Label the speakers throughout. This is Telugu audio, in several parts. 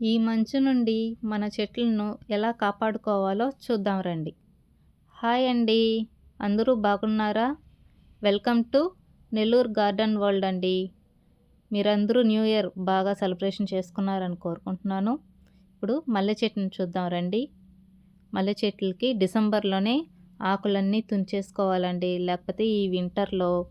Speaker 1: ఈ మంచు నుండి మన చెట్లను ఎలా కాపాడుకోవాలో చూద్దాం రండి. హాయ్ అండి. అందరూ బాగున్నారా? Welcome to Nellore garden world అండి. మీరందరూ న్యూ ఇయర్ బాగా సెలబ్రేషన్ చేసుకున్నారని కోరుకుంటున్నాను. ఇప్పుడు మల్లె చెట్టుని చూద్దాం రండి. మల్లె చెట్లకి డిసెంబర్లోనే ఆకులన్నీ తుంచేసుకోవాలండి. లేకపోతే ఈ వింటర్లో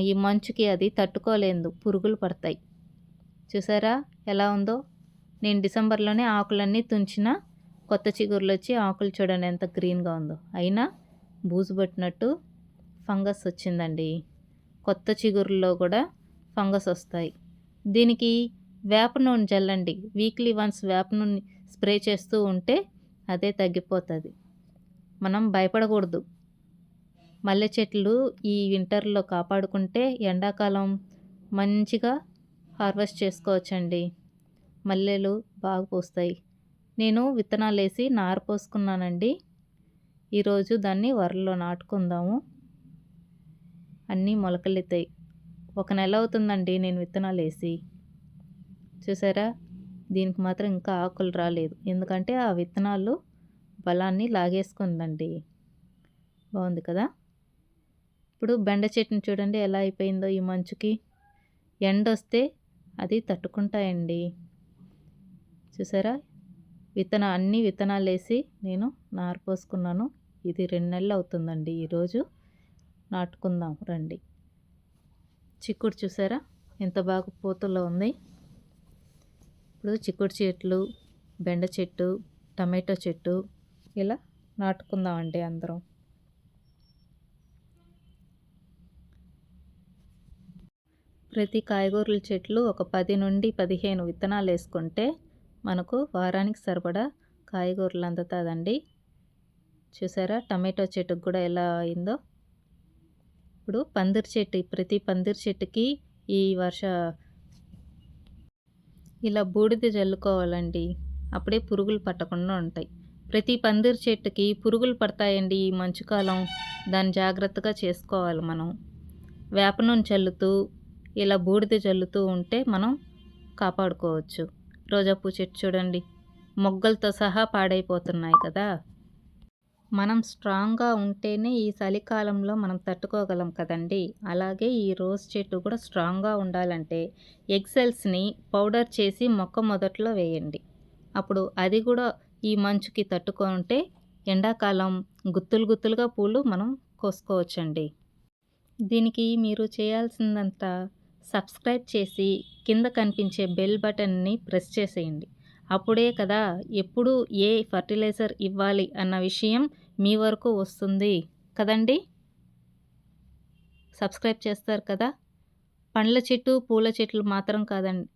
Speaker 1: ఈ మంచుకి అది తట్టుకోలేదు పురుగులు పడతాయి. చూసారా ఎలా ఉందో? నేను డిసెంబర్లోనే ఆకులన్నీ తుంచిన కొత్త చిగురులు వచ్చి ఆకులు చూడండి ఎంత గ్రీన్గా ఉందో. అయినా బూజు పట్టినట్టు ఫంగస్ వచ్చిందండి. కొత్త చిగురుల్లో కూడా ఫంగస్ వస్తాయి. దీనికి వేప నూనె చల్లండి వీక్లీ వన్స్ వేప నూనె స్ప్రే చేస్తూ ఉంటే అదే తగ్గిపోతుంది. మనం భయపడకూడదు. మల్లె చెట్లు ఈ వింటర్లో కాపాడుకుంటే ఎండాకాలం మంచిగా హార్వెస్ట్ చేసుకోవచ్చండి. మల్లెలు బాగా పూస్తాయి. నేను విత్తనాలు వేసి నారు పోసుకున్నానండి. ఈరోజు దాన్ని వరలో నాటుకుందాము. అన్నీ మొలకలెత్తాయి. ఒక నెల అవుతుందండి నేను విత్తనాలు వేసి చూసారా? దీనికి మాత్రం ఇంకా ఆకులు రాలేదు. ఎందుకంటే ఆ విత్తనాలు బలాన్ని లాగేసుకుందండి. బాగుంది కదా? ఇప్పుడు బెండ చెట్టుని చూడండి ఎలా అయిపోయిందో ఈ మంచుకి. ఎండ వస్తే అది తట్టుకుంటాయండి. చూసారా? విత్తన అన్ని విత్తనాలు వేసి నేను నారు పోసుకున్నాను ఇది రెండు నెలలు అవుతుందండి ఈరోజు. నాటుకుందాం రండి. చిక్కుడు చూసారా? ఎంత బాగా పూతలో ఉంది. ఇప్పుడు చిక్కుడు చెట్లు బెండ చెట్టు టమాటో చెట్టు ఇలా నాటుకుందామండి అందరం. ప్రతి కాయగూరల చెట్లు ఒక పది నుండి పదిహేను విత్తనాలు వేసుకుంటే మనకు వారానికి సరిపడా కాయగూరలు అందుతుందండి. చూసారా? టమాటో చెట్టుకు కూడా ఎలా అయిందో? ఇప్పుడు పందిరి చెట్టు ప్రతి పందిరి చెట్టుకి ఈ వర్ష ఇలా బూడిద చల్లుకోవాలండి అప్పుడే పురుగులు పట్టకుండా ఉంటాయి. ప్రతి పందిరి చెట్టుకి పురుగులు పడతాయండి ఈ మంచుకాలం. దాన్ని జాగ్రత్తగా చేసుకోవాలి మనం. వేప నూనె చల్లుతూ ఇలా బూడిద చల్లుతూ ఉంటే మనం కాపాడుకోవచ్చు. రోజాపూ చెట్టు చూడండి. మొగ్గలతో సహా పాడైపోతున్నాయి కదా. మనం స్ట్రాంగ్గా ఉంటేనే ఈ చలికాలంలో మనం తట్టుకోగలం కదండి. అలాగే ఈ రోజ్ చెట్టు కూడా స్ట్రాంగ్గా ఉండాలంటే ఎగ్సెల్స్ని పౌడర్ చేసి మొక్క మొదట్లో వేయండి. అప్పుడు అది కూడా ఈ మంచుకి తట్టుకుంటే ఎండాకాలం గుత్తులు గుత్తులుగా పూలు మనం కోసుకోవచ్చండి. దీనికి మీరు చేయాల్సిందంతా సబ్స్క్రైబ్ చేసి కింద కనిపించే బెల్ బటన్ని ప్రెస్ చేసేయండి. అప్పుడే కదా ఎప్పుడు ఏ ఫర్టిలైజర్ ఇవ్వాలి అన్న విషయం మీ వరకు వస్తుంది కదండి? సబ్స్క్రైబ్ చేస్తారు కదా? పండ్ల చెట్టు పూల చెట్లు మాత్రం కాదండి.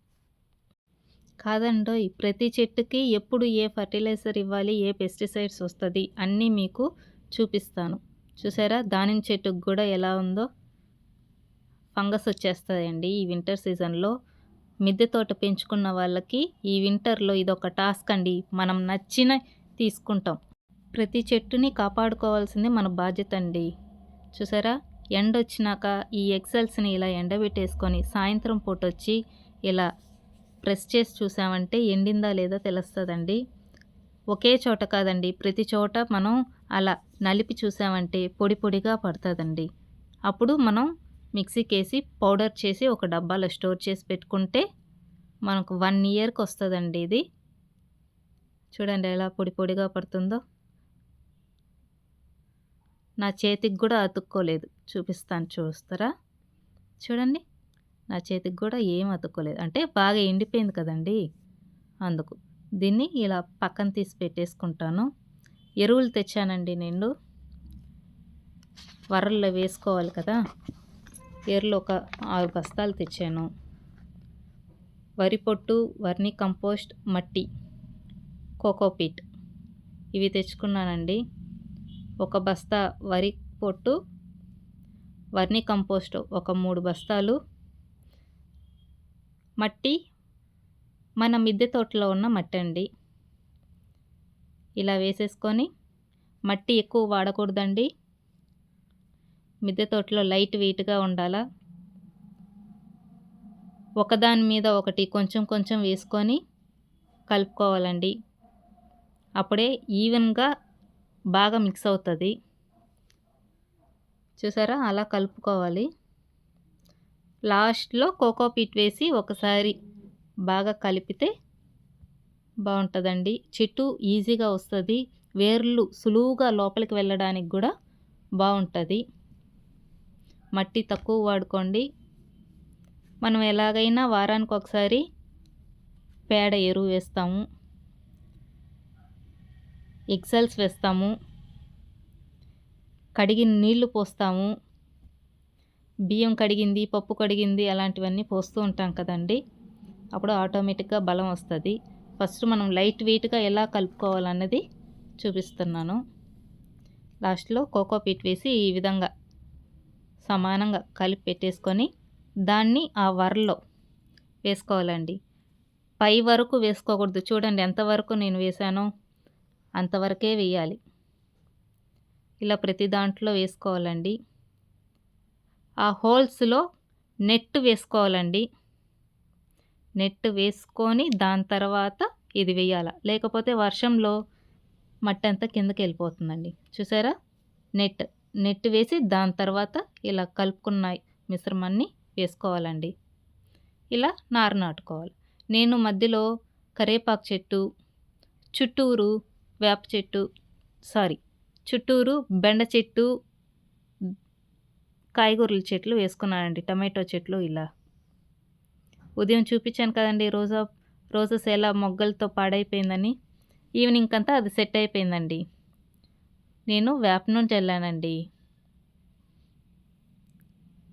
Speaker 1: కాదండోయ్ ప్రతి చెట్టుకి ఎప్పుడు ఏ ఫర్టిలైజర్ ఇవ్వాలి ఏ పెస్టిసైడ్స్ వస్తుంది అన్నీ మీకు చూపిస్తాను. చూసారా? దానిమ్మ చెట్టుకు కూడా ఎలా ఉందో? ఫంగస్ వచ్చేస్తుందండి ఈ వింటర్ సీజన్లో. మిద్దె తోట పెంచుకున్న వాళ్ళకి ఈ వింటర్లో ఇది ఒక టాస్క్ అండి. మనం నచ్చిన తీసుకుంటాం. ప్రతి చెట్టుని కాపాడుకోవాల్సింది మన బాధ్యత అండి. చూసారా? ఎండ వచ్చినాక ఈ ఎక్సెల్స్ని ఇలా ఎండబెట్టేసుకొని సాయంత్రం పూట వచ్చి ఇలా ప్రెస్ చేసి చూసామంటే ఎండిందా లేదా తెలుస్తుందండి. ఒకే చోట కాదండి. ప్రతి చోట మనం అలా నలిపి చూసామంటే పొడి పొడిగా పడుతుందండి. అప్పుడు మనం మిక్సీకి వేసి పౌడర్ చేసి ఒక డబ్బాలో స్టోర్ చేసి పెట్టుకుంటే మనకు వన్ ఇయర్కి వస్తుందండి ఇది. చూడండి ఎలా పొడి పొడిగా పడుతుందో. నా చేతికి కూడా అతుక్కోలేదు. చూపిస్తాను చూస్తారా? చూడండి. నా చేతికి కూడా ఏం అతుక్కోలేదు. అంటే బాగా ఎండిపోయింది కదండి. అందుకు దీన్ని ఇలా పక్కన తీసి పెట్టేసుకుంటాను. ఎరువులు తెచ్చానండి నేను. వరల్లో వేసుకోవాలి కదా. ఏర్లు ఒక ఆరు బస్తాలు తెచ్చాను. వరి పొట్టు వర్ని కంపోస్ట్ మట్టి కోకోపీట్ ఇవి తెచ్చుకున్నానండి. ఒక బస్తా వరి పొట్టు వర్ని కంపోస్ట్ ఒక మూడు బస్తాలు మట్టి మన మిద్దె తోటలో ఉన్న మట్టి అండి. ఇలా వేసేసుకొని మట్టి ఎక్కువ వాడకూడదండి. మిద్దె తోటలో లైట్ వెయిట్గా ఉండాలా? ఒకదాని మీద ఒకటి కొంచెం కొంచెం వేసుకొని కలుపుకోవాలండి. అప్పుడే ఈవెన్గా బాగా మిక్స్ అవుతుంది. చూసారా? అలా కలుపుకోవాలి. లాస్ట్లో కోకో పీట్ వేసి ఒకసారి బాగా కలిపితే బాగుంటుందండి. చెట్టు ఈజీగా వస్తుంది. వేర్లు సులువుగా లోపలికి వెళ్ళడానికి కూడా బాగుంటుంది. మట్టి తక్కువ వాడుకోండి. మనం ఎలాగైనా వారానికి ఒకసారి పేడ ఎరువు వేస్తాము. ఎక్సెల్స్ వేస్తాము. కడిగిన నీళ్ళు పోస్తాము. బియ్యం కడిగింది పప్పు కడిగింది అలాంటివన్నీ పోస్తూ ఉంటాం కదండి. అప్పుడు ఆటోమేటిక్గా బలం వస్తుంది. ఫస్ట్ మనం లైట్ వెయిట్గా ఎలా కలుపుకోవాలన్నది చూపిస్తున్నాను. లాస్ట్లో కోకో పీట్ వేసి ఈ విధంగా సమానంగా కలిపి పెట్టేసుకొని దాన్ని ఆ వరలో వేసుకోవాలండి. పై వరకు వేసుకోకూడదు. చూడండి ఎంతవరకు నేను వేసానో అంతవరకే వేయాలి. ఇలా ప్రతి దాంట్లో వేసుకోవాలండి. ఆ హోల్స్లో నెట్ వేసుకోవాలండి. నెట్ వేసుకొని దాని తర్వాత ఇది వేయాల? లేకపోతే వర్షంలో మట్టి అంతా కిందకి వెళ్ళిపోతుందండి. చూసారా? నెట్ నెట్ వేసి దాని తర్వాత ఇలా కలుపుకున్న మిశ్రమాన్ని వేసుకోవాలండి. ఇలా నారు నాటుకోవాలి. నేను మధ్యలో కరేపాకు చెట్టు చుట్టూరు వేప చెట్టు సారీ చుట్టూరు బెండ చెట్టు కాయగూరల చెట్లు వేసుకున్నానండి టమాటో చెట్లు ఇలా. ఉదయం చూపించాను కదండి రోజా రోజెస్ ఎలా మొగ్గలతో పాడైపోయిందని. ఈవినింగ్ అంతా అది సెట్ అయిపోయిందండి. నేను వేప నుంచి వెళ్ళానండి